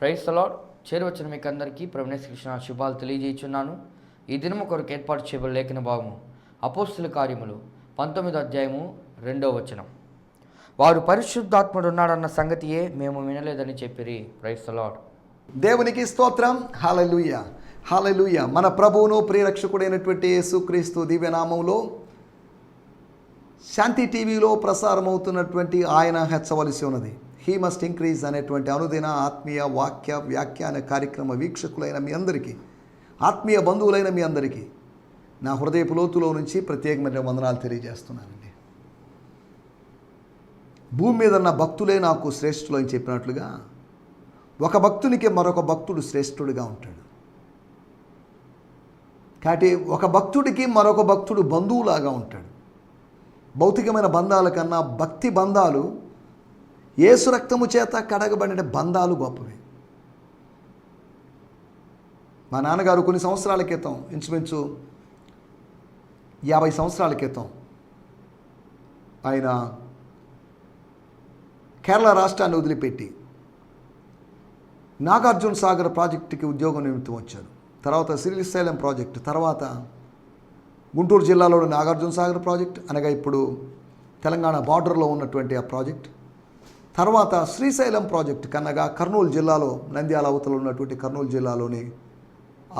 Price తలాడ్ చేరువచ్చిన మీకు అందరికీ ప్రవీణేశ్ కృష్ణ శుభాలు తెలియజేస్తున్నాను ఈ దినము కొరకు ఏర్పాటు చేయబడి లేఖన భాగము అపోస్తుల కార్యములు. పంతొమ్మిదో అధ్యాయము రెండో వచనం. వారు పరిశుద్ధాత్ముడు ఉన్నాడన్న సంగతియే మేము వినలేదని చెప్పిరి. ప్రైస్ తలాడ్ దేవునికి స్తోత్రం. హాలలుయ హాలలుయ మన ప్రభువును ప్రియరక్షకుడైనటువంటి యేసుక్రీస్తు దివ్యనామంలో శాంతి టీవీలో ప్రసారమవుతున్నటువంటి ఆయన హెచ్చవలసి ఉన్నది. హీ మస్ట్ ఇంక్రీజ్ అనేటువంటి అనుదిన ఆత్మీయ వాక్య వ్యాఖ్యాన కార్యక్రమ వీక్షకులైన మీ అందరికీ ఆత్మీయ బంధువులైన మీ అందరికీ నా హృదయపు లోతులో నుంచి ప్రత్యేకమైన వందనాలు తెలియజేస్తున్నానండి. భూమి మీద ఉన్న భక్తులే నాకు శ్రేష్ఠులు అని చెప్పినట్లుగా ఒక భక్తునికి మరొక భక్తుడు శ్రేష్ఠుడిగా ఉంటాడు. కాబట్టి ఒక భక్తుడికి మరొక భక్తుడు బంధువులాగా ఉంటాడు. భౌతికమైన బంధాల కన్నా భక్తి బంధాలు ఏసు రక్తము చేత కడగబడిన బంధాలు గొప్పవి. మా నాన్నగారు కొన్ని సంవత్సరాల క్రితం ఇంచుమించు యాభై సంవత్సరాల క్రితం ఆయన కేరళ రాష్ట్రాన్ని వదిలిపెట్టి నాగార్జున సాగర్ ప్రాజెక్టుకి ఉద్యోగం నిమిత్తం వచ్చారు. తర్వాత శ్రీశైలం ప్రాజెక్టు తర్వాత గుంటూరు జిల్లాలోని నాగార్జున సాగర్ ప్రాజెక్ట్ అనగా ఇప్పుడు తెలంగాణ బార్డర్లో ఉన్నటువంటి ఆ ప్రాజెక్ట్. తర్వాత శ్రీశైలం ప్రాజెక్ట్ కన్నగా కర్నూలు జిల్లాలో నంద్యాల అవతల ఉన్నటువంటి కర్నూలు జిల్లాలోని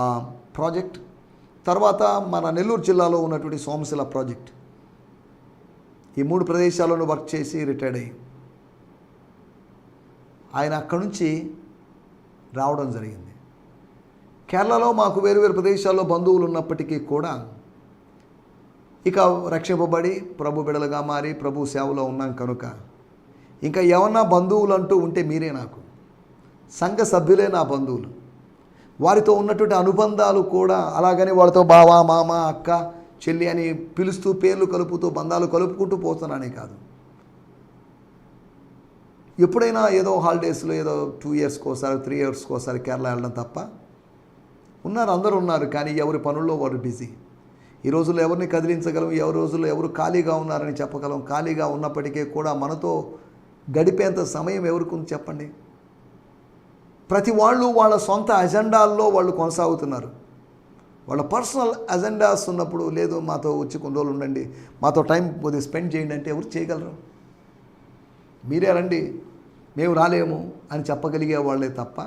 ఆ ప్రాజెక్ట్. తర్వాత మన నెల్లూరు జిల్లాలో ఉన్నటువంటి సోమశిల ప్రాజెక్ట్. ఈ మూడు ప్రదేశాలను వర్క్ చేసి రిటైర్డ్ అయ్యి. ఆయన అక్కడి నుంచి రావడం జరిగింది. కేరళలో మాకు వేరు వేరు ప్రదేశాల్లో బంధువులు ఉన్నప్పటికీ కూడా ఇక రక్షింపబడి ప్రభు బిడలుగా మారి ప్రభు సేవలో ఉన్నాం కనుక ఇంకా ఏమన్నా బంధువులు అంటూ ఉంటే మీరే నాకు. సంఘ సభ్యులే నా బంధువులు. వారితో ఉన్నటువంటి అనుబంధాలు కూడా అలాగని వాళ్ళతో బావ మామ అక్క చెల్లి అని పిలుస్తూ పేర్లు కలుపుతూ బంధాలు కలుపుకుంటూ పోతున్నానే కాదు. ఎప్పుడైనా ఏదో హాలిడేస్లో ఏదో టూ ఇయర్స్కి ఒకసారి త్రీ ఇయర్స్కి ఒకసారి కేరళ వెళ్ళడం తప్ప ఉన్నారు అందరూ ఉన్నారు కానీ ఎవరి పనుల్లో వారు బిజీ. ఈ రోజుల్లో ఎవరిని కదిలించగలం? ఎవరి రోజుల్లో ఎవరు ఖాళీగా ఉన్నారని చెప్పగలం? ఖాళీగా ఉన్నప్పటికీ కూడా మనతో గడిపేంత సమయం ఎవరికి ఉంది చెప్పండి? ప్రతి వాళ్ళు వాళ్ళ సొంత అజెండాల్లో వాళ్ళు కొనసాగుతున్నారు. వాళ్ళ పర్సనల్ అజెండాస్ ఉన్నప్పుడు లేదు మాతో వచ్చి కొన్ని రోజులు ఉండండి మాతో టైం కొద్దిగా స్పెండ్ చేయండి అంటే ఎవరు చేయగలరు? మీరే రండి మేము రాలేము అని చెప్పగలిగే వాళ్ళే తప్ప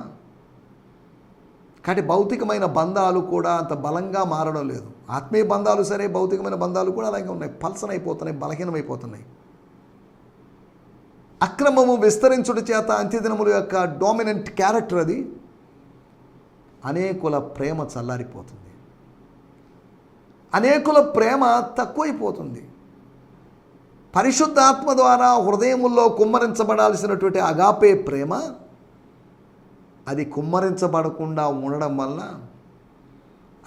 కాబట్టి భౌతికమైన బంధాలు కూడా అంత బలంగా మారడం లేదు. ఆత్మీయ బంధాలు సరే భౌతికమైన బంధాలు కూడా అలాగే ఉన్నాయి. పల్సనైపోతున్నాయి బలహీనమైపోతున్నాయి. అక్రమము విస్తరించుట చేత అంత్యదినముల యొక్క డామినెంట్ క్యారెక్టర్ అది. అనేకుల ప్రేమ చల్లారిపోతుంది. అనేకుల ప్రేమ తక్కువైపోతుంది. పరిశుద్ధాత్మ ద్వారా హృదయముల్లో కుమ్మరించబడాల్సినటువంటి అగాపే ప్రేమ అది కుమ్మరించబడకుండా ఉండడం వల్ల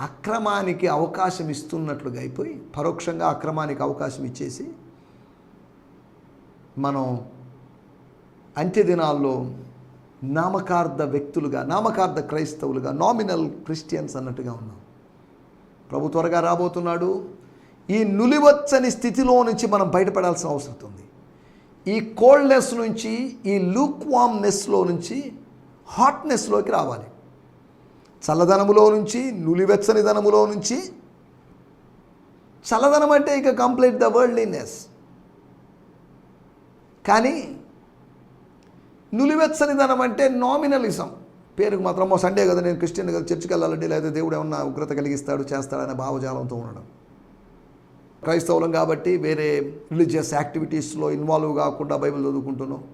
అక్రమానికి అవకాశం ఇస్తున్నట్లుగా అయిపోయి పరోక్షంగా అక్రమానికి అవకాశం ఇచ్చేసి మనం అంత్యదినాల్లో నామకార్థ వ్యక్తులుగా నామకార్థ క్రైస్తవులుగా నామినల్ క్రిస్టియన్స్ అన్నట్టుగా ఉన్నాం. ప్రభు త్వరగా రాబోతున్నాడు. ఈ నులివచ్చని స్థితిలో నుంచి మనం బయటపడాల్సిన అవసరం ఉంది. ఈ కోల్డ్నెస్ నుంచి ఈ లూక్వామ్నెస్లో నుంచి హాట్నెస్లోకి రావాలి. చల్లదనములో నుంచి నులివెచ్చని ధనములో నుంచి. చల్లదనం అంటే ఇక కంప్లీట్ ద వరల్డ్లీనెస్ కానీ నులివెచ్చని అంటే నామినలిజం. పేరుకు మాత్రం సండే కదా నేను క్రిస్టియన్ కదా చర్చికి వెళ్ళాలంటే లేదా దేవుడు ఏమన్నా ఉగ్రత కలిగిస్తాడు చేస్తాడనే భావజాలంతో ఉండడం. క్రైస్తవులం కాబట్టి వేరే రిలీజియస్ యాక్టివిటీస్లో ఇన్వాల్వ్ కాకుండా బైబిల్ చదువుకుంటున్నాం.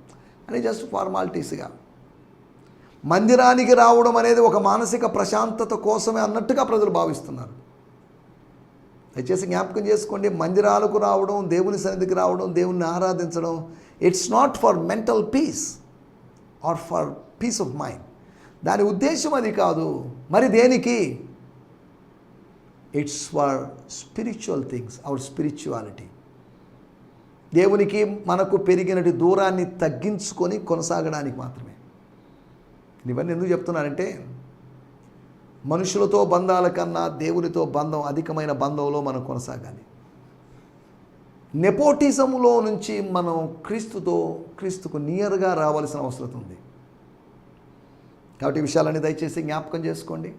అని జస్ట్ ఫార్మాలిటీస్గా. మందిరానికి రావడం అనేది ఒక మానసిక ప్రశాంతత కోసమే అన్నట్టుగా ప్రజలు భావిస్తున్నారు. దయచేసి జ్ఞాపకం చేసుకోండి మందిరాలకు రావడం దేవుని సన్నిధికి రావడం దేవుణ్ణి ఆరాధించడం it's not for mental peace or for peace of mind దాని ఉద్దేశం అది కాదు. మరి దేనికి? It's for spiritual things our spirituality దేవునికి మనకు పెరిగినటి దూరాన్ని తగ్గించుకొని కొనసాగడానికి మాత్రమే. ఇవన్నీ ఎందుకు చెప్తున్నానంటే మనుషులతో బంధాల కన్నా దేవునితో బంధం అధికమైన బంధంలో మనం కొనసాగాలి. నెపోటిజంలో నుంచి మనం క్రీస్తుతో క్రీస్తుకు నియర్గా రావాల్సిన అవసరం ఉంది. కాబట్టి విషయాలన్నీ దయచేసి జ్ఞాపకం చేసుకోండి.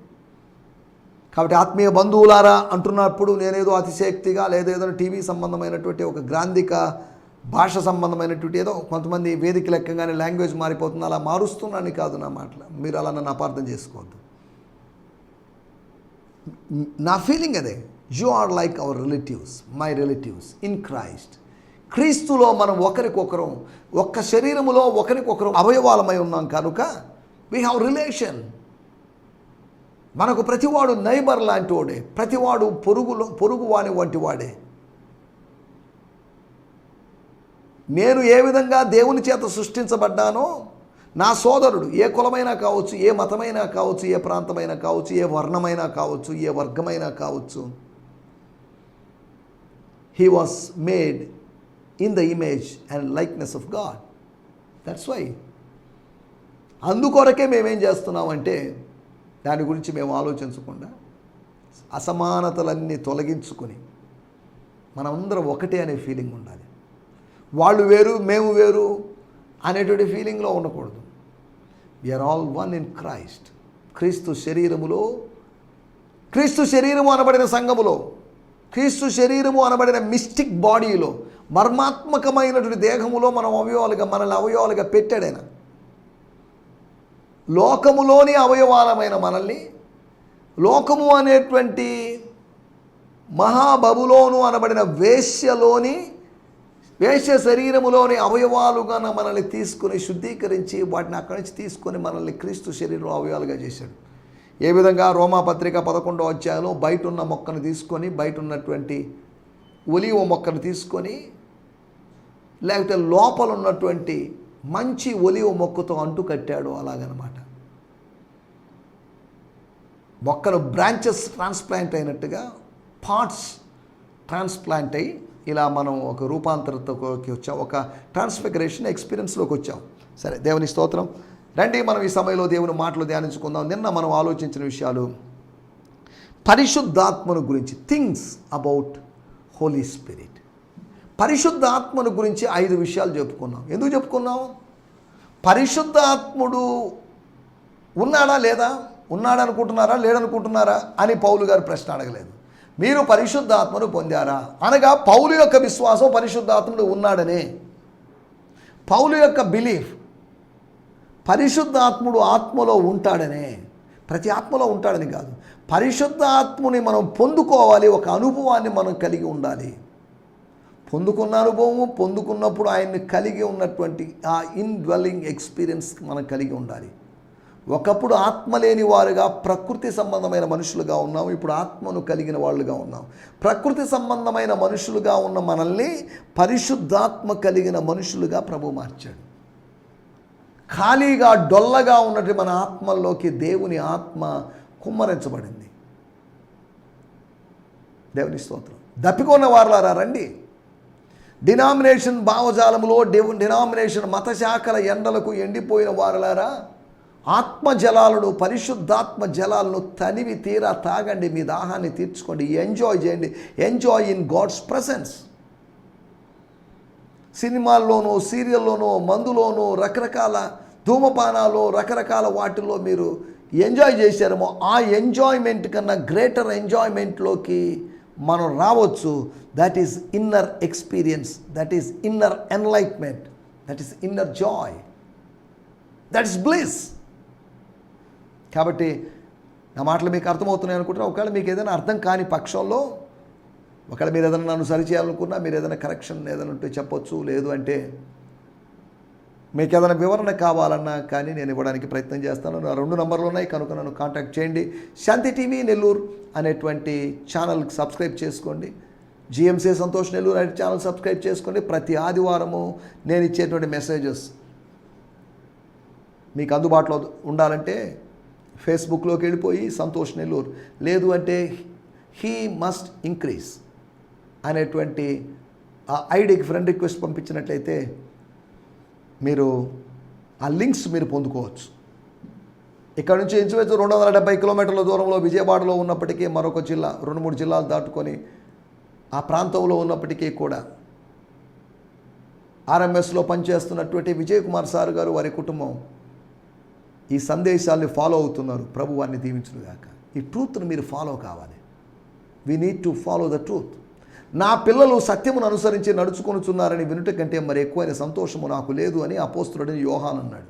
కాబట్టి ఆత్మీయ బంధువులారా అంటున్నప్పుడు నేనేదో అతిశక్తిగా లేదా ఏదైనా టీవీ సంబంధమైనటువంటి ఒక గ్రాంధిక భాష సంబంధమైనటువంటి ఏదో కొంతమంది వేదిక లెక్కగానే లాంగ్వేజ్ మారిపోతుంది అలా మారుస్తున్నాను కాదు నా మాటలు మీరు అలా నన్ను అపార్థం చేసుకోవద్దు. నా ఫీలింగ్ అదే. You are like our relatives my relatives in Christ క్రీస్తులో మనం ఒకరికొకరం ఒక్క శరీరములో ఒకరికొకరం అవయవాలమై ఉన్నాం కనుక వీ హ్యావ్ రిలేషన్ మనకు ప్రతివాడు నైబర్ లాంటి వాడే ప్రతివాడు పొరుగులో పొరుగువాని వంటి వాడే నేను ఏ విధంగా దేవుని చేత సృష్టించబడ్డానో నా సోదరుడు ఏ కులమైనా కావచ్చు ఏ మతమైనా కావచ్చు ఏ ప్రాంతమైనా కావచ్చు ఏ వర్ణమైనా కావచ్చు ఏ వర్గమైనా కావచ్చు he was made in the image and likeness of God that's why అందుకొరకే మేమేం చేస్తున్నామంటే దాని గురించి మేము ఆలోచించకుండా అసమానతలన్నీ తొలగించుకొని మనమందరం ఒకటే అనే ఫీలింగ్ ఉండాలి. వాళ్ళు వేరు మేము వేరు అనేటువంటి ఫీలింగ్లో ఉండకూడదు. We are all one in Christ క్రీస్తు శరీరములో క్రీస్తు శరీరము అనబడిన సంఘములో క్రీస్తు శరీరము అనబడిన మిస్టిక్ బాడీలో మర్మాత్మకమైనటువంటి దేహములో మనం అవయవాలుగా మనల్ని అవయవాలుగా పెట్టాడైన లోకములోని అవయవాలమైన మనల్ని లోకము అనేటువంటి మహాబబులోను అనబడిన వేశ్యలోని వేశ్య శరీరములోని అవయవాలుగా మనల్ని తీసుకుని శుద్ధీకరించి వాటిని అక్కడి నుంచి తీసుకొని మనల్ని క్రీస్తు శరీరం అవయవాలుగా చేశాడు. ఏ విధంగా రోమాపత్రిక పదకొండో అధ్యాయంలో బయట ఉన్న మొక్కను తీసుకొని బయట ఉన్నటువంటి ఒలివ మొక్కను తీసుకొని లేకపోతే లోపల ఉన్నటువంటి మంచి ఒలివ మొక్కతో అంటు కట్టాడు అలాగనమాట. మొక్కలు బ్రాంచెస్ ట్రాన్స్ప్లాంట్ అయినట్టుగా పార్ట్స్ ట్రాన్స్ప్లాంట్ అయ్యి ఇలా మనం ఒక రూపాంతరతకి వచ్చాం ఒక ట్రాన్స్ఫిగరేషన్ ఎక్స్పీరియన్స్లోకి వచ్చాం. సరే దేవుని స్తోత్రం. రండి మనం ఈ సమయంలో దేవుని మాటలు ధ్యానించుకుందాం. నిన్న మనం ఆలోచించిన విషయాలు పరిశుద్ధాత్మను గురించి థింగ్స్ అబౌట్ హోలీ స్పిరిట్ పరిశుద్ధాత్మను గురించి ఐదు విషయాలు చెప్పుకున్నాం. ఎందుకు చెప్పుకున్నాం? పరిశుద్ధాత్ముడు ఉన్నాడా లేదా? ఉన్నాడు అనుకుంటున్నారా? లేడనుకుంటున్నారా? అని పౌలు గారు ప్రశ్న అడగలేదు. మీరు పరిశుద్ధాత్మను పొందారా? అనగా పౌలు యొక్క విశ్వాసం పరిశుద్ధాత్ముడు ఉన్నాడనే. పౌలు యొక్క బిలీఫ్ పరిశుద్ధాత్ముడు ఆత్మలో ఉంటాడనే ప్రతి ఆత్మలో ఉంటాడని కాదు. పరిశుద్ధ ఆత్ముని మనం పొందుకోవాలి ఒక అనుభవాన్ని మనం కలిగి ఉండాలి. పొందుకున్న అనుభవము పొందుకున్నప్పుడు ఆయన్ని కలిగి ఉన్నటువంటి ఆ ఇన్ డ్వెల్లింగ్ ఎక్స్పీరియన్స్ మనం కలిగి ఉండాలి. ఒకప్పుడు ఆత్మ లేని వారుగా ప్రకృతి సంబంధమైన మనుషులుగా ఉన్నాం ఇప్పుడు ఆత్మను కలిగిన వాళ్ళుగా ఉన్నాం ప్రకృతి సంబంధమైన మనుషులుగా ఉన్న మనల్ని పరిశుద్ధాత్మ కలిగిన మనుషులుగా ప్రభు మార్చాడు. ఖాళీగా డొల్లగా ఉన్నటువంటి మన ఆత్మల్లోకి దేవుని ఆత్మ కుమ్మరించబడింది. దేవుని స్తోత్రం. దప్పికొన్న వారులారా రండి. డినామినేషన్ భావజాలములో డివ్ డినామినేషన్ మత శాఖల ఎండలకు ఎండిపోయిన వారులారా ఆత్మజలాలను పరిశుద్ధాత్మ జలాలను తనివి తీరా తాగండి మీ దాహాన్ని తీర్చుకోండి ఎంజాయ్ చేయండి ఎంజాయ్ ఇన్ గాడ్స్ ప్రజెన్స్ సినిమాల్లోనూ సీరియల్లోనూ మందులోనూ రకరకాల ధూమపానాలు రకరకాల వాటిల్లో మీరు ఎంజాయ్ చేశారేమో ఆ ఎంజాయ్మెంట్ కన్నా గ్రేటర్ ఎంజాయ్మెంట్లోకి మనం రావచ్చు. That is inner experience that is inner enlightenment that is inner joy that is bliss కాబట్టి నా మాటలు మీకు అర్థమవుతున్నాయి అనుకుంటున్నా. ఒకవేళ మీకు ఏదైనా అర్థం కాని పక్షంలో ఒకవేళ మీరు ఏదైనా నన్ను సరి చేయాలనుకున్నా మీరు ఏదైనా కరెక్షన్ ఏదైనా ఉంటే చెప్పొచ్చు లేదు అంటే మీకు ఏదైనా వివరణ కావాలన్నా కానీ నేను ఇవ్వడానికి ప్రయత్నం చేస్తాను. నా రెండు నంబర్లు ఉన్నాయి కనుక నన్ను కాంటాక్ట్ చేయండి. శాంతి టీవీ నెల్లూరు అనేటువంటి ఛానల్కి సబ్స్క్రైబ్ చేసుకోండి. జిఎంసీ సంతోష్ నెల్లూరు అనే ఛానల్ సబ్స్క్రైబ్ చేసుకోండి. ప్రతి ఆదివారము నేను ఇచ్చేటువంటి మెసేజెస్ మీకు అందుబాటులో ఉండాలంటే ఫేస్బుక్లోకి వెళ్ళిపోయి సంతోష్ నెల్లూరు. లేదు అంటే హీ మస్ట్ ఇంక్రీజ్ అనేటువంటి ఆ ఐడికి ఫ్రెండ్ రిక్వెస్ట్ పంపించినట్లయితే మీరు ఆ లింక్స్ మీరు పొందుకోవచ్చు. ఇక్కడ నుంచి ఇంచుమించు రెండు వందల డెబ్బై కిలోమీటర్ల దూరంలో విజయవాడలో ఉన్నప్పటికీ మరొక జిల్లా రెండు మూడు జిల్లాలు దాటుకొని ఆ ప్రాంతంలో ఉన్నప్పటికీ కూడా ఆర్ఎంఎస్లో పనిచేస్తున్నటువంటి విజయ్ కుమార్ సార్ గారు వారి కుటుంబం ఈ సందేశాల్ని ఫాలో అవుతున్నారు. ప్రభు వారిని దీవించుగాక ఈ ట్రూత్ని మీరు ఫాలో కావాలి. We need to follow the truth నా పిల్లలు సత్యమును అనుసరించి నడుచుకొనుచున్నారని వినుట కంటే మరి ఎక్కువైన సంతోషము నాకు లేదు అని అపోస్తుడని యోహాన్ అన్నాడు.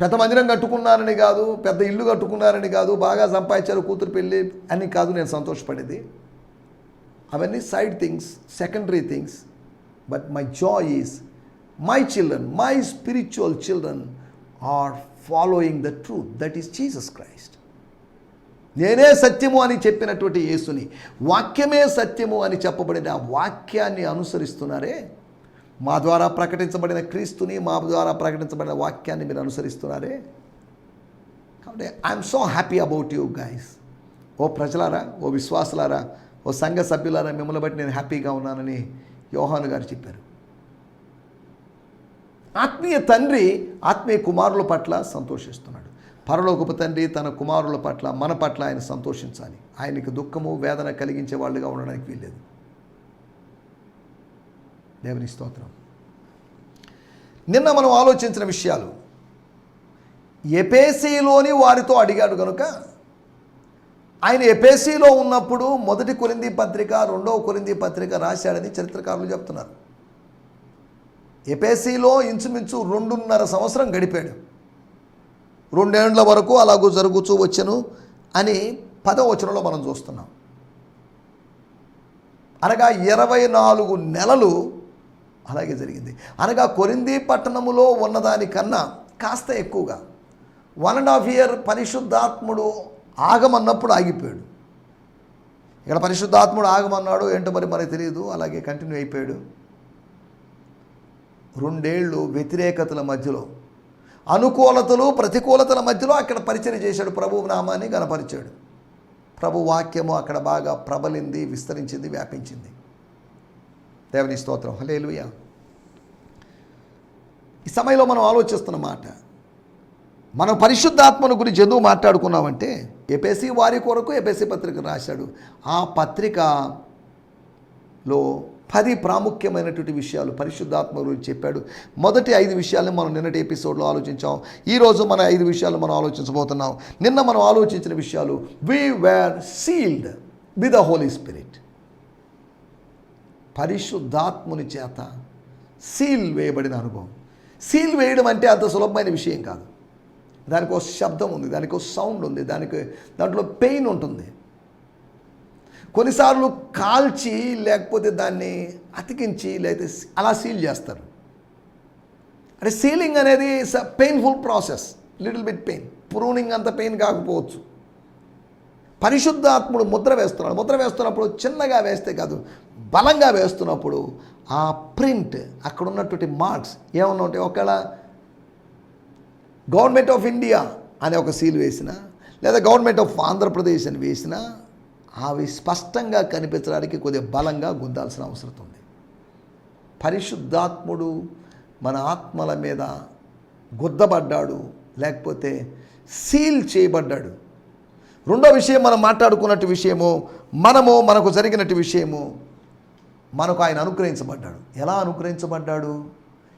పెద్ద మందిరం కట్టుకున్నారని కాదు పెద్ద ఇల్లు కట్టుకున్నారని కాదు బాగా సంపాదించారు కూతురు పెళ్ళి అని కాదు నేను సంతోషపడేది. అవన్నీ side things secondary things but my joy is my children my spiritual children are following the truth that is Jesus Christ. నేనే సత్యము అని చెప్పినటువంటి యేసుని. వాక్యమే సత్యము అని చెప్పబడిన వాక్యాన్ని అనుసరిస్తున్నారే? మా ద్వారా ప్రకటించబడిన క్రీస్తుని మా ద్వారా ప్రకటించబడిన వాక్యాన్ని మీరు అనుసరిస్తున్నారే? కాబట్టి I'm so happy about you guys ఓ ప్రజలారా ఓ విశ్వాసులారా ఓ సంఘ సభ్యులారా మిమ్మల్ని బట్టి నేను హ్యాపీగా ఉన్నానని యోహాను గారు చెప్పారు. ఆత్మీయ తండ్రి ఆత్మీయ కుమారుల పట్ల సంతోషిస్తున్నాడు. పరలోకపు తండ్రి తన కుమారుల పట్ల మన పట్ల ఆయన సంతోషించాలి. ఆయనకి దుఃఖము వేదన కలిగించే వాళ్ళుగా ఉండడానికి వీల్లేదు. దేవుని స్తోత్రం. నిన్న మనం ఆలోచించిన విషయాలు. ఎపేసీలోని వారితో అడిగాడు కనుక ఆయన ఎపేసీలో ఉన్నప్పుడు మొదటి కొరింది పత్రిక రెండవ కొరింది పత్రిక రాశాడని చరిత్రకారులు చెప్తున్నారు. ఎపేసీలో ఇంచుమించు రెండున్నర సంవత్సరం గడిపాడు. రెండేండ్ల వరకు అలాగూ జరుగుతూ వచ్చను అని పదవచనంలో మనం చూస్తున్నాం. అనగా ఇరవై నాలుగు నెలలు అలాగే జరిగింది. అనగా కొరింది పట్టణములో ఉన్నదానికన్నా కాస్త ఎక్కువగా. వన్ అండ్ హాఫ్ ఇయర్ పరిశుద్ధాత్ముడు ఆగమన్నప్పుడు ఆగిపోయాడు. ఇక్కడ పరిశుద్ధాత్ముడు ఆగమన్నాడు ఏంటో మరి మనకి తెలియదు అలాగే కంటిన్యూ అయిపోయాడు. రెండేళ్ళు వ్యతిరేకతల మధ్యలో అనుకూలతలు ప్రతికూలతల మధ్యలో అక్కడ పరిచయం చేశాడు. ప్రభు నామాన్ని గనపరిచాడు. ప్రభు వాక్యము అక్కడ బాగా ప్రబలింది విస్తరించింది వ్యాపించింది. దేవుని స్తోత్రం. హలేలుయ ఈ సమయంలో మనం ఆలోచిస్తున్న మాట మనం పరిశుద్ధాత్మను గురించి ఎందుకు మాట్లాడుకున్నామంటే ఎపేసి వారి కొరకు ఎపేసి పత్రిక రాశాడు. ఆ పత్రికలో పది ప్రాముఖ్యమైనటువంటి విషయాలు పరిశుద్ధాత్మ గురించి చెప్పాడు. మొదటి ఐదు విషయాలను మనం నిన్నటి ఎపిసోడ్లో ఆలోచించాం. ఈరోజు మన ఐదు విషయాలు మనం ఆలోచించబోతున్నాం. నిన్న మనం ఆలోచించిన విషయాలు we were sealed with the Holy Spirit పరిశుద్ధాత్ముని చేత సీల్ వేయబడిన అనుభవం. సీల్ వేయడం అంటే అంత సులభమైన విషయం కాదు. దానికి ఒక శబ్దం ఉంది దానికి ఒక సౌండ్ ఉంది దానికి దాంట్లో పెయిన్ ఉంటుంది. కొన్నిసార్లు కాల్చి లేకపోతే దాన్ని అతికించి లేకపోతే అలా సీల్ చేస్తారు. అంటే సీలింగ్ అనేది it's a painful process little bit pain pruning అంత పెయిన్ కాకపోవచ్చు. పరిశుద్ధాత్ముడు ముద్ర వేస్తున్నాడు. ముద్ర వేస్తున్నప్పుడు చిన్నగా వేస్తే కాదు బలంగా వేస్తున్నప్పుడు ఆ ప్రింట్ అక్కడ ఉన్నటువంటి మార్క్స్ ఏమన్నా ఉంటే ఒకవేళ గవర్నమెంట్ ఆఫ్ ఇండియా అనే ఒక సీల్ వేసిన లేదా గవర్నమెంట్ ఆఫ్ ఆంధ్రప్రదేశ్ అని వేసినా అవి స్పష్టంగా కనిపించడానికి కొద్దిగా బలంగా గుద్దాల్సిన అవసరం ఉంది. పరిశుద్ధాత్ముడు మన ఆత్మల మీద గుద్దబడ్డాడు లేకపోతే సీల్ చేయబడ్డాడు. రెండో విషయం మనం మాట్లాడుకున్నట్టు విషయము మనము మనకు జరిగినట్టు విషయము మనకు ఆయన అనుగ్రహించబడ్డాడు. ఎలా అనుగ్రహించబడ్డాడు?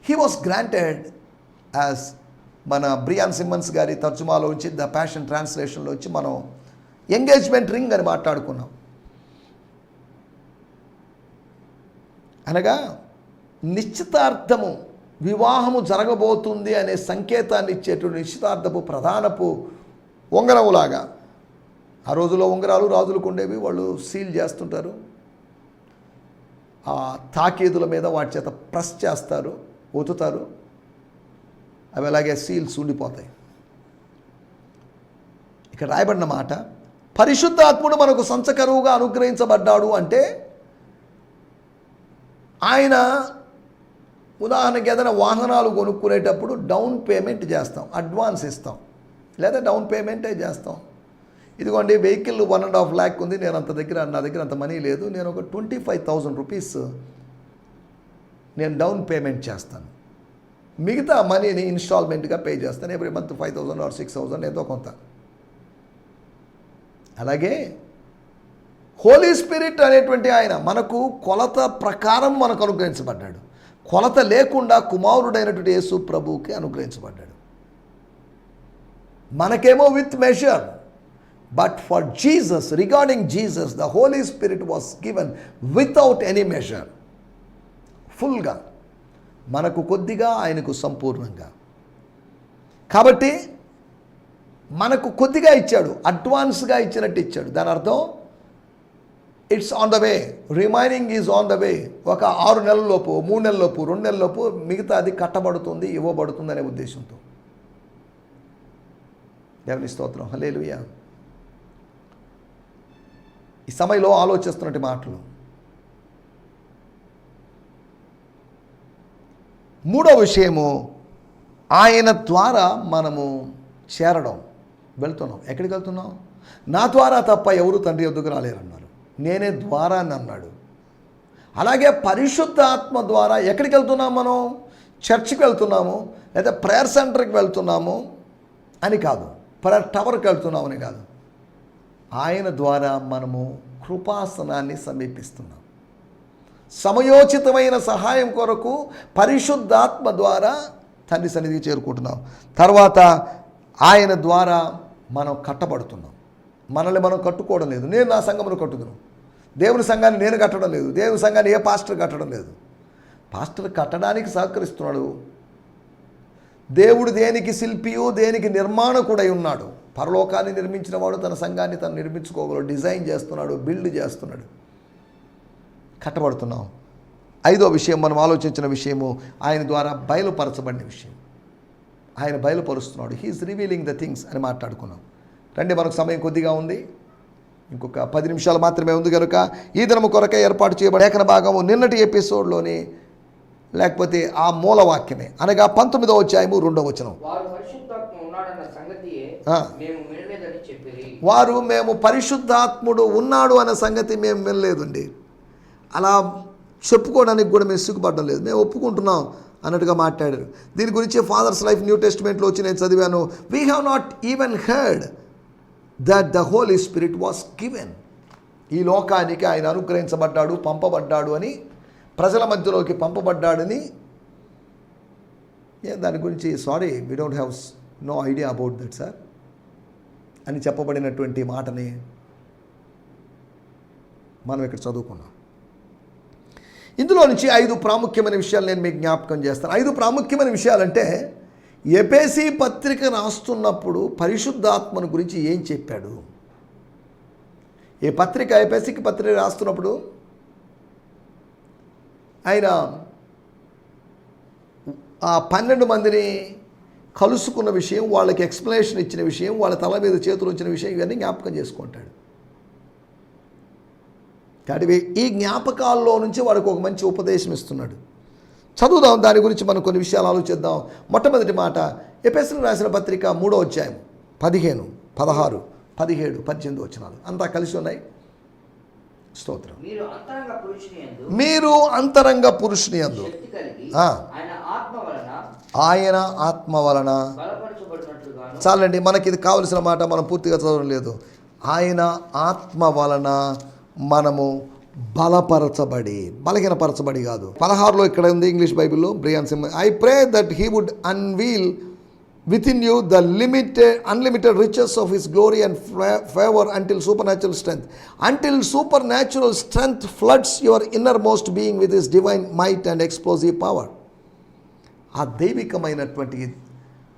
హీ వాస్ గ్రాంటెడ్ యాజ్ మన బ్రియాన్ సిమ్మన్స్ గారి తర్జుమాలో వచ్చి ద ప్యాషన్ ట్రాన్స్లేషన్లో వచ్చి మనం ఎంగేజ్మెంట్ రింగ్ అని మాట్లాడుకున్నాం. అనగా నిశ్చితార్థము వివాహము జరగబోతుంది అనే సంకేతాన్ని ఇచ్చేటువంటి నిశ్చితార్థపు ప్రధానపు ఉంగరములాగా. ఆ రోజుల్లో ఉంగరాలు రాజులకు ఉండేవి వాళ్ళు సీల్ చేస్తుంటారు. ఆ తాకీదుల మీద వాటి చేత ప్రెస్ చేస్తారు ఒతుతారు అవి అలాగే సీల్స్ ఉండిపోతాయి. ఇక్కడ రాయబడిన మాట పరిశుద్ధాత్ముడు మనకు సంచకరువుగా అనుగ్రహించబడ్డాడు అంటే ఆయన ఉదాహరణకి ఏదైనా వాహనాలు కొనుక్కునేటప్పుడు డౌన్ పేమెంట్ చేస్తాం అడ్వాన్స్ ఇస్తాం. లేదా డౌన్ పేమెంటే చేస్తాం. ఇదిగోండి vehicle one and half lakh ఉంది నేను అంత దగ్గర నా దగ్గర అంత మనీ లేదు నేను ఒక ట్వంటీ ఫైవ్ థౌజండ్ రూపీస్ నేను డౌన్ పేమెంట్ చేస్తాను. మిగతా మనీని ఇన్స్టాల్మెంట్గా పే చేస్తాను. Every month five thousand or six thousand ఏదో కొంత. అలాగే హోలీ స్పిరిట్ అనేటువంటి ఆయన మనకు కొలత ప్రకారం మనకు అనుగ్రహించబడ్డాడు. కొలత లేకుండా కుమారుడైనటువంటి యేసు ప్రభువుకి అనుగ్రహించబడ్డాడు. మనకేమో with measure but for Jesus regarding Jesus the holy spirit was given without any measure ఫుల్గా మనకు కొద్దిగా ఆయనకు సంపూర్ణంగా. కాబట్టి మనకు కొద్దిగా ఇచ్చాడు అడ్వాన్స్గా ఇచ్చినట్టు ఇచ్చాడు. దాని అర్థం it's on the way remaining is on the way ఒక ఆరు నెలల్లోపు మూడు నెలలలోపు రెండు నెలలలోపు మిగతా అది కట్టబడుతుంది ఇవ్వబడుతుంది అనే ఉద్దేశంతో. దేవుని స్తోత్రం. హలేలుయ ఈ సమయంలో ఆలోచిస్తున్నట్టు మాటలు. మూడో విషయము ఆయన ద్వారా మనము చేరడం. వెళ్తున్నాం ఎక్కడికి వెళ్తున్నాం నా ద్వారా తప్ప ఎవరు తండ్రి ఎద్దుకు రాలేరన్నారు. నేనే ద్వారా అని అన్నాడు. అలాగే పరిశుద్ధ ఆత్మ ద్వారా ఎక్కడికి వెళ్తున్నాం మనం? చర్చికి వెళ్తున్నాము లేదా ప్రేయర్ సెంటర్కి వెళ్తున్నాము అని కాదు. ప్రేయర్ టవర్కి వెళ్తున్నామని కాదు. ఆయన ద్వారా మనము కృపాసనాన్ని సమీపిస్తున్నాం. సమయోచితమైన సహాయం కొరకు పరిశుద్ధాత్మ ద్వారా తండ్రి సన్నిధికి చేరుకుంటున్నాం. తర్వాత ఆయన ద్వారా మనం కట్టబడుతున్నాం. మనల్ని మనం కట్టుకోవడం లేదు. నేను నా సంఘమును కట్టుకున్నాను దేవుని సంఘాన్ని నేను కట్టడం లేదు. దేవుని సంఘాన్ని ఏ పాస్టర్ కట్టడం లేదు. పాస్టర్ కట్టడానికి సహకరిస్తున్నాడు. దేవుడు దేనికి శిల్పియు దేనికి నిర్మాణకుడై ఉన్నాడు. పరలోకాన్ని నిర్మించిన వాడు తన సంఘాన్ని తను నిర్మించుకోగలడు. డిజైన్ చేస్తున్నాడు బిల్డ్ చేస్తున్నాడు. కట్టబడుతున్నాం. ఐదో విషయం మనం ఆలోచించిన విషయము ఆయన ద్వారా బయలుపరచబడిన విషయం. ఆయన బయలుపరుస్తున్నాడు. He is revealing the things అని మాట్లాడుకున్నాం. రండి మనకు సమయం కొద్దిగా ఉంది. ఇంకొక పది నిమిషాలు మాత్రమే ఉంది కనుక ఈ దినము కొరకే ఏర్పాటు చేయబడి లేఖన భాగము నిన్నటి ఎపిసోడ్లోని లేకపోతే ఆ మూలవాక్యమే. అనగా పంతొమ్మిదో అధ్యాయము రెండో వచనం. వారు మేము పరిశుద్ధాత్ముడు ఉన్నాడు అనే సంగతి మేము వినలేదండి. అలా చెప్పుకోవడానికి కూడా మేము సిగ్గుపడడం లేదు. మేము ఒప్పుకుంటున్నాం. అన్నట్టుగా మాట్లాడారు. దీని గురించి ఫాదర్స్ లైఫ్ న్యూ టెస్ట్మెంట్లో వచ్చి నేను చదివాను. We have not even heard that the holy spirit was given ఈ లోకానికి ఆయన అనుగ్రహించబడ్డాడు పంపబడ్డాడు అని ప్రజల మధ్యలోకి పంపబడ్డాడని ఏ దాని గురించి sorry we don't have no idea about that sir అని చెప్పబడినటువంటి మాటని మనం ఇక్కడ చదువుకున్నాం. ఇందులో నుంచి ఐదు ప్రాముఖ్యమైన విషయాలు నేను మీకు జ్ఞాపకం చేస్తాను. ఐదు ప్రాముఖ్యమైన విషయాలంటే ఎపేసీ పత్రిక రాస్తున్నప్పుడు పరిశుద్ధాత్మను గురించి ఏం చెప్పాడు? ఏ పత్రిక? ఎపేసీకి పత్రిక రాస్తున్నప్పుడు ఆయన ఆ పన్నెండు మందిని కలుసుకున్న విషయం వాళ్ళకి ఎక్స్ప్లెనేషన్ ఇచ్చిన విషయం వాళ్ళ తల మీద చేతులు ఉంచిన విషయం ఇవన్నీ జ్ఞాపకం చేసుకుంటాడు. కాబట్టి ఈ జ్ఞాపకాల్లో నుంచి వాడికి ఒక మంచి ఉపదేశం ఇస్తున్నాడు. చదువుదాం దాని గురించి మనం కొన్ని విషయాలు ఆలోచిద్దాం. మొట్టమొదటి మాట ఎపిఎస్ఎల్ రాసిన పత్రిక మూడో అధ్యాయం పదిహేను పదహారు పదిహేడు పద్దెనిమిది వచ్చినాలు అంతా కలిసి ఉన్నాయి. స్తోత్రం. మీరు అంతరంగ పురుషుని అందు. ఆయన ఆత్మ వలన చాలండి మనకి ఇది కావలసిన మాట మనం పూర్తిగా చదవడం లేదు. ఆయన ఆత్మ వలన మనము బలపరచబడి బలహీనపరచబడి కాదు. పదహారులో ఇక్కడ ఉంది ఇంగ్లీష్ బైబిల్లో Brian Simha. I pray that he would unveil with in you the limited unlimited riches of his glory and favour until supernatural strength until supernatural strength floods your innermost being with his divine might and explosive power ఆ దైవికమైనటువంటి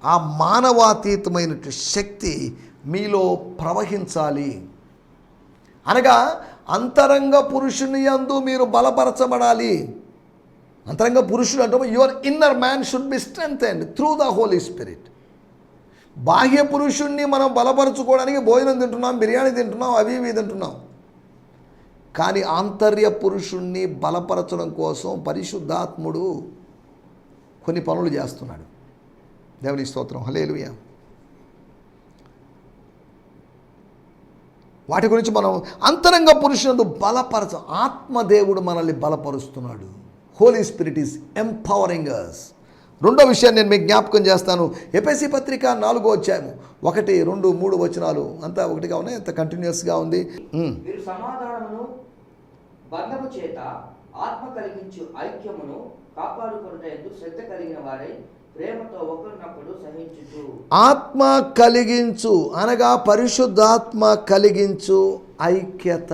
ఆ మానవాతీతమైనటువంటి శక్తి మీలో ప్రవహించాలి. అనగా అంతరంగ పురుషుని యందు మీరు బలపరచబడాలి. అంతరంగ పురుషుడు అంటే your inner man should be strength and through the holy spirit బాహ్య పురుషుణ్ణి మనం బలపరచుకోవడానికి భోజనం తింటున్నాం బిర్యానీ తింటున్నాం అవి ఇవి తింటున్నాం. కానీ ఆంతర్య పురుషుణ్ణి బలపరచడం కోసం పరిశుద్ధాత్ముడు కొన్ని పనులు చేస్తున్నాడు. దేవుని స్తోత్రం. హలేలుయా వాటి గురించి మనం అంతరంగ పురుషుడు బలపరచ ఆత్మదేవుడు మనల్ని బలపరుస్తున్నాడు. Holy spirit is empowering us రెండో విషయాన్ని నేను మీకు జ్ఞాపకం చేస్తాను. ఎపిసి పత్రిక నాలుగో వచ్చాము ఒకటి రెండు మూడు వచనాలు. అంతా ఒకటిగా ఉన్నాయి అంత కంటిన్యూస్గా ఉంది. సమాధానమును బంధము చేత ఆత్మ కలిగించు ఐక్యమును కాపాడుకున్నట శ్రద్ధ కలిగిన వారై ఆత్మ కలిగించు అనగా పరిశుద్ధాత్మ కలిగించు ఐక్యత.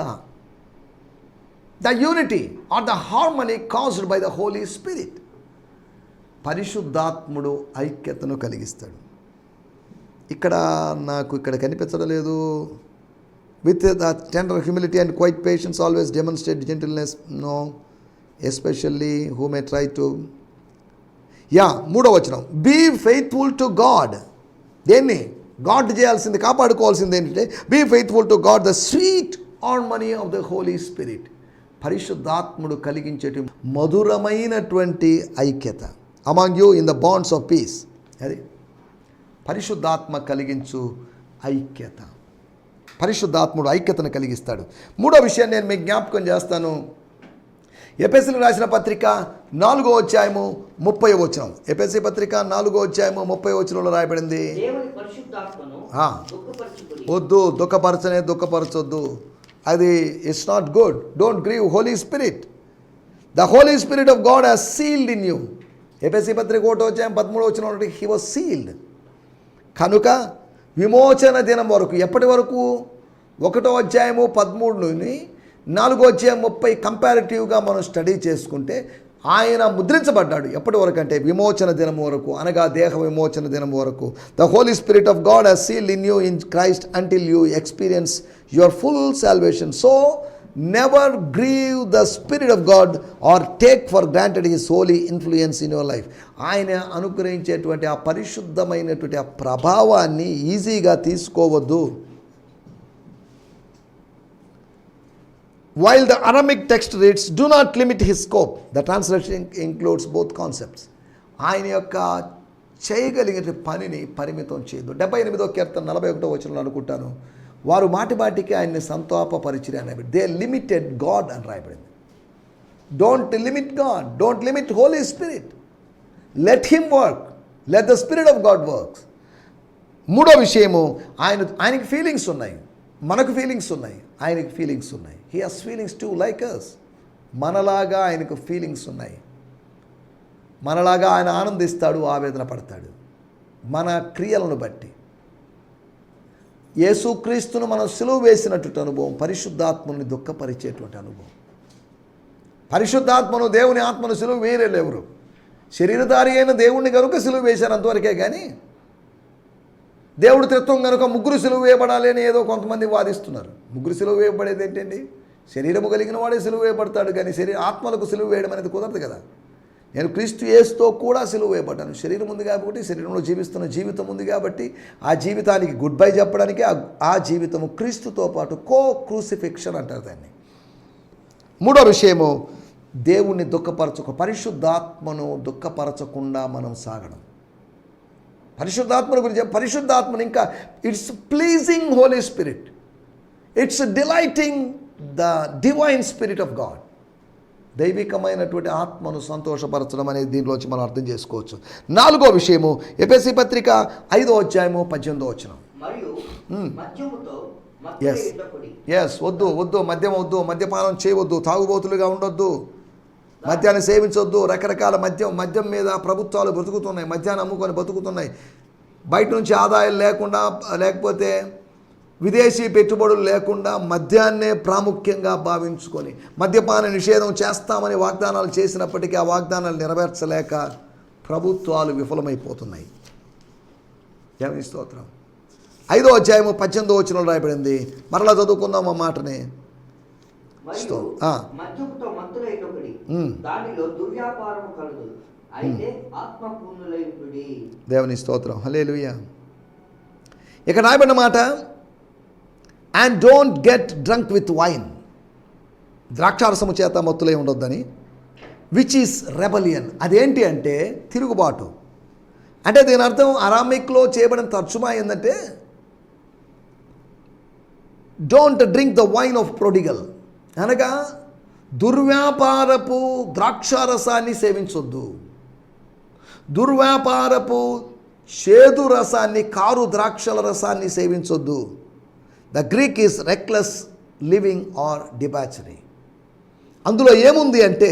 The unity or the harmony caused by the holy spirit పరిశుద్ధాత్ముడు ఐక్యతను కలిగిస్తాడు. ఇక్కడ నాకు ఇక్కడ కనిపించడం లేదు. With the tender humility and quiet patience always demonstrate gentleness no especially who may try to yeah మూడో వచనం. బీ ఫెయిత్ఫుల్ టు గాడ్ దేన్ని? గాడ్ చేయాల్సింది కాపాడుకోవాల్సింది ఏంటంటే be faithful to God the sweet money of the holy spirit పరిశుద్ధాత్ముడు కలిగించేటి మధురమైనటువంటి ఐక్యత. Among you in the bonds of peace అది? పరిశుద్ధాత్మ కలిగించు ఐక్యత. పరిశుద్ధాత్ముడు ఐక్యతను కలిగిస్తాడు. మూడో విషయాన్ని నేను మీకు జ్ఞాపకం చేస్తాను. ఎపిఎస్సీలు రాసిన పత్రిక నాలుగో అధ్యాయము ముప్పై వచనం. ఎపిఎస్సి పత్రిక నాలుగో అధ్యాయము ముప్పై వచనంలో రాయబడింది. వద్దు దుఃఖపరచనే దుఃఖపరచొద్దు. అది it's not good don't grieve holy spirit the holy spirit of God has sealed in you APS-C పత్రిక ఒకటో అధ్యాయం పదమూడు వచ్చిన హీ వాజ్ సీల్డ్ కనుక విమోచన దినం వరకు ఎప్పటి వరకు? ఒకటో అధ్యాయము పదమూడుని నాలుగో అధ్యాయం ముప్పై కంపారిటివ్గా మనం స్టడీ చేసుకుంటే ఆయన ముద్రించబడ్డాడు ఎప్పటి వరకు అంటే విమోచన దినం వరకు అనగా దేహ విమోచన దినం వరకు. The holy spirit of God has seal in you in Christ until you experience your full salvation so never grieve the spirit of God or take for granted his holy influence in your life ఆయన అనుగ్రహించేటువంటి ఆ పరిశుద్ధమైనటువంటి ఆ ప్రభావాన్ని ఈజీగా తీసుకోవద్దు. While the Aramic text reads, do not limit his scope, the translation includes both concepts. ఆయన యొక్క చేయగలిగిన పనిని పరిమితం చేయదు. డెబ్బై ఎనిమిదో కీర్తన నలభై ఒకటో వచ్చిన అనుకుంటాను. వారు మాటి మాటికి ఆయన్ని సంతాపపరిచిరి అని దే లిమిటెడ్ గాడ్ అని రాయబడింది. Don't limit God don't limit holy spirit let him work let the spirit of God works మూడో విషయము ఆయన ఆయనకి ఫీలింగ్స్ ఉన్నాయి. మనకు ఫీలింగ్స్ ఉన్నాయి ఆయనకి ఫీలింగ్స్ ఉన్నాయి. He has feelings to like us మనలాగా ఆయనకు ఫీలింగ్స్ ఉన్నాయి. మనలాగా ఆయన ఆనందిస్తాడు ఆవేదన పడతాడు. మన క్రియలను బట్టి. యేసుక్రీస్తును మనం సులువు వేసినటువంటి అనుభవం పరిశుద్ధాత్మని దుఃఖపరిచేటువంటి అనుభవం. పరిశుద్ధాత్మను దేవుని ఆత్మను సులువు వేయలేరు ఎవరు? శరీరధారి అయిన దేవుణ్ణి కనుక సులువు వేశారు అంతవరకే కానీ దేవుడు త్రిత్వం కనుక ముగ్గురు సిలువ వేయబడాలి అని ఏదో కొంతమంది వాదిస్తున్నారు. ముగ్గురు సిలువ వేయబడేది ఏంటండి? శరీరము కలిగిన వాడే సిలువ వేయబడతాడు కానీ శరీర ఆత్మలకు సిలువ వేయడం అనేది కుదరదు కదా. నేను క్రీస్తు యేసుతో కూడా సిలువ వేయబడ్డాను. శరీరం ఉంది కాబట్టి శరీరంలో జీవిస్తున్న జీవితం ఉంది కాబట్టి ఆ జీవితానికి గుడ్ బై చెప్పడానికి ఆ- ఆ జీవితము క్రీస్తుతో పాటు కో క్రూసిఫిక్షన్ అంటారు దాన్ని. మూడో విషయము దేవుణ్ణి దుఃఖపరచక పరిశుద్ధాత్మను దుఃఖపరచకుండా మనం సాగడం. పరిశుద్ధాత్మను గురించి పరిశుద్ధాత్మను ఇంకా it's pleasing holy spirit it's delighting the divine spirit of God దైవికమైనటువంటి ఆత్మను సంతోషపరచడం అనేది దీనిలోంచి మనం అర్థం చేసుకోవచ్చు. నాలుగో విషయము ఎపిఎస్సి పత్రిక ఐదో అధ్యాయము పద్దెనిమిదో వచ్చిన. మత్తుకుడి ఎస్ వద్దు వద్దు మద్యం వద్దు మద్యపానం చేయవద్దు తాగుబోతులుగా ఉండొద్దు. మద్యాన్ని సేవించొద్దు. రకరకాల మద్యం మద్యం మీద ప్రభుత్వాలు బతుకుతున్నాయి మద్యాన్ని అమ్ముకొని బతుకుతున్నాయి బయట నుంచి ఆదాయం లేకుండా లేకపోతే విదేశీ పెట్టుబడులు లేకుండా మద్యాన్నే ప్రాముఖ్యంగా భావించుకొని మద్యపాన నిషేధం చేస్తామని వాగ్దానాలు చేసినప్పటికీ ఆ వాగ్దానాలు నెరవేర్చలేక ప్రభుత్వాలు విఫలమైపోతున్నాయి. దేవుని స్తోత్రం. ఐదో అధ్యాయము పద్దెనిమిదో వచ్చిన రాయబడింది. మరలా చదువుకుందాం ఆ మాటని. మరియు దానిలో దుర్వ్యాపారము కలదు. అయితే దేవుని స్తోత్రం. హలే ఇక్కడ రాయబడిన మాట and don't get drunk with wine ద్రాక్షారసము చేత మత్తులై ఉండొద్దని. విచ్ ఈస్ రెబలియన్ అదేంటి అంటే తిరుగుబాటు. అంటే దీని అర్థం అరామిక్లో చేయబడిన తర్జుమా ఏంటంటే don't drink the wine of prodigal అనగా దుర్వ్యాపారపు ద్రాక్షారసాన్ని సేవించొద్దు. దుర్వ్యాపారపు చేదు రసాన్ని కారు ద్రాక్షల రసాన్ని సేవించొద్దు. The Greek is reckless living or debauchery అందులో ఏముంది అంటే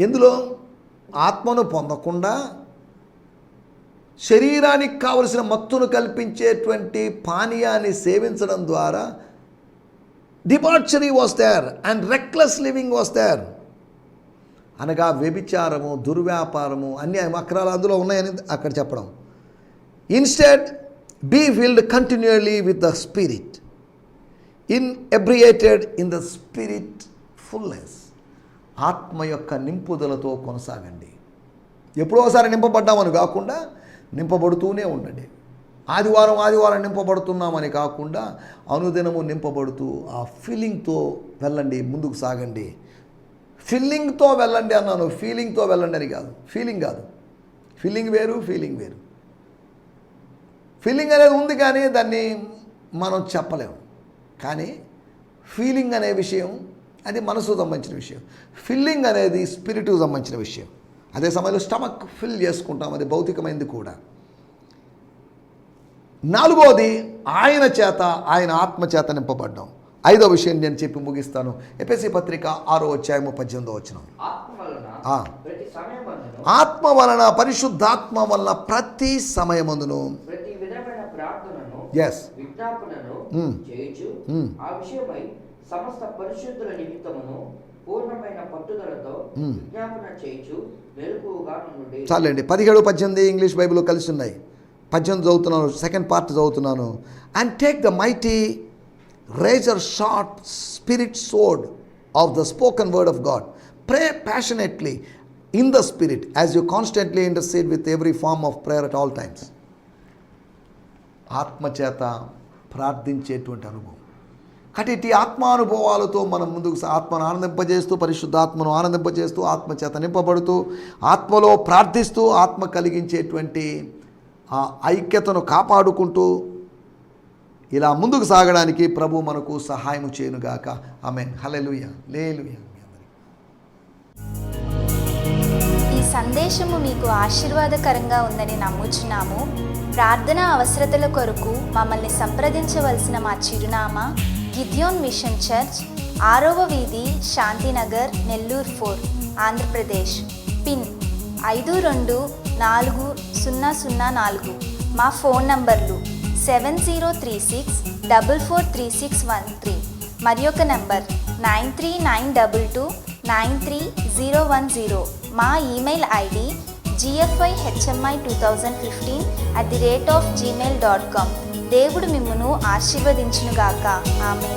ఎందులో? ఆత్మను పొందకుండా శరీరానికి కావలసిన మత్తును కల్పించేటువంటి పానీయాన్ని సేవించడం ద్వారా debauchery was there and reckless living was there అనగా వ్యభిచారము దుర్వ్యాపారము అన్ని అక్రాలు అందులో ఉన్నాయని అక్కడ చెప్పడం. Instead be filled continually with the spirit inebriated in the spirit fullness ఆత్మ యొక్క నింపుదలతో కొనసాగండి. ఎప్పుడో ఒకసారి నింపబడ్డామని కాకుండా నింపబడుతూనే ఉండండి. ఆదివారం ఆదివారం నింపబడుతున్నామని కాకుండా అనుదినము నింపబడుతూ ఆ ఫీలింగ్తో వెళ్ళండి ముందుకు సాగండి. ఫీలింగ్తో వెళ్ళండి అన్నాను. ఫీలింగ్తో వెళ్ళండి అని కాదు. ఫీలింగ్ కాదు. ఫీలింగ్ వేరు ఫీలింగ్ వేరు. ఫీలింగ్ అనేది ఉంది కానీ దాన్ని మనం చెప్పలేము. కానీ ఫీలింగ్ అనే విషయం అది మనసుకు సంబంధించిన విషయం. ఫిల్లింగ్ అనేది స్పిరిట్కు సంబంధించిన విషయం. అదే సమయంలో స్టమక్ ఫిల్ చేసుకుంటాం. అది భౌతికమైంది కూడా. నాలుగోది ఆయన చేత ఆయన ఆత్మ చేత నింపబడ్డాం. ఐదో విషయం నేను చెప్పి ముగిస్తాను. ఎపిసి పత్రిక ఆరో అధ్యాయము పద్దెనిమిదో వచ్చిన ఆత్మ వలన పరిశుద్ధాత్మ వలన ప్రతి సమయమందును. Yes Hmm. Hmm. సమస్త పరిశుద్ధుల నిమిత్తమును పూర్ణమైన పట్టుదలతో Hmm. విజ్ఞాపన చేయుచు చాలండి. పదిహేడు పద్దెనిమిది ఇంగ్లీష్ బైబిల్లో కలిసి ఉన్నాయి. పద్యం చదువుతున్నాను సెకండ్ పార్ట్ చదువుతున్నాను. And take the mighty razor sharp spirit sword of the spoken word of God pray passionately in the spirit as you constantly intercede with every form of prayer at all times ఆత్మచేత ప్రార్థించేటువంటి అనుభవం. కాబట్టి ఇటు ఆత్మానుభవాలతో మనం ముందుకు ఆత్మను ఆనందింపజేస్తూ పరిశుద్ధాత్మను ఆనందింపజేస్తూ ఆత్మచేత నింపబడుతూ ఆత్మలో ప్రార్థిస్తూ ఆత్మ కలిగించేటువంటి ఆ ఐక్యతను కాపాడుకుంటూ ఇలా ముందుకు సాగడానికి ప్రభు మనకు సహాయం చేయనుగాక. ఆమె హలెలుయ లేలుయ ఈ సందేశము మీకు ఆశీర్వాదకరంగా ఉందని నమ్ముచున్నాము. ప్రార్థన అవసరతల కొరకు మమ్మల్ని సంప్రదించవలసిన మా చిరునామా గిద్యోన్ మిషన్ చర్చ్ ఆరవ వీధి శాంతినగర్ నెల్లూరు ఫోర్ ఆంధ్రప్రదేశ్. పిన్ ఐదు రెండు నాలుగు సున్నా సున్నా నాలుగు. మా ఫోన్ నంబర్లు seven zero three six double four three six one three. మరి ఒక number nine three nine double two nine three zero one zero. మా email ID G F I H M I two thousand fifteen at the rate of gmail dot com. దేవుడు మిమ్మను ఆశీర్వదించునుగాక. ఆమె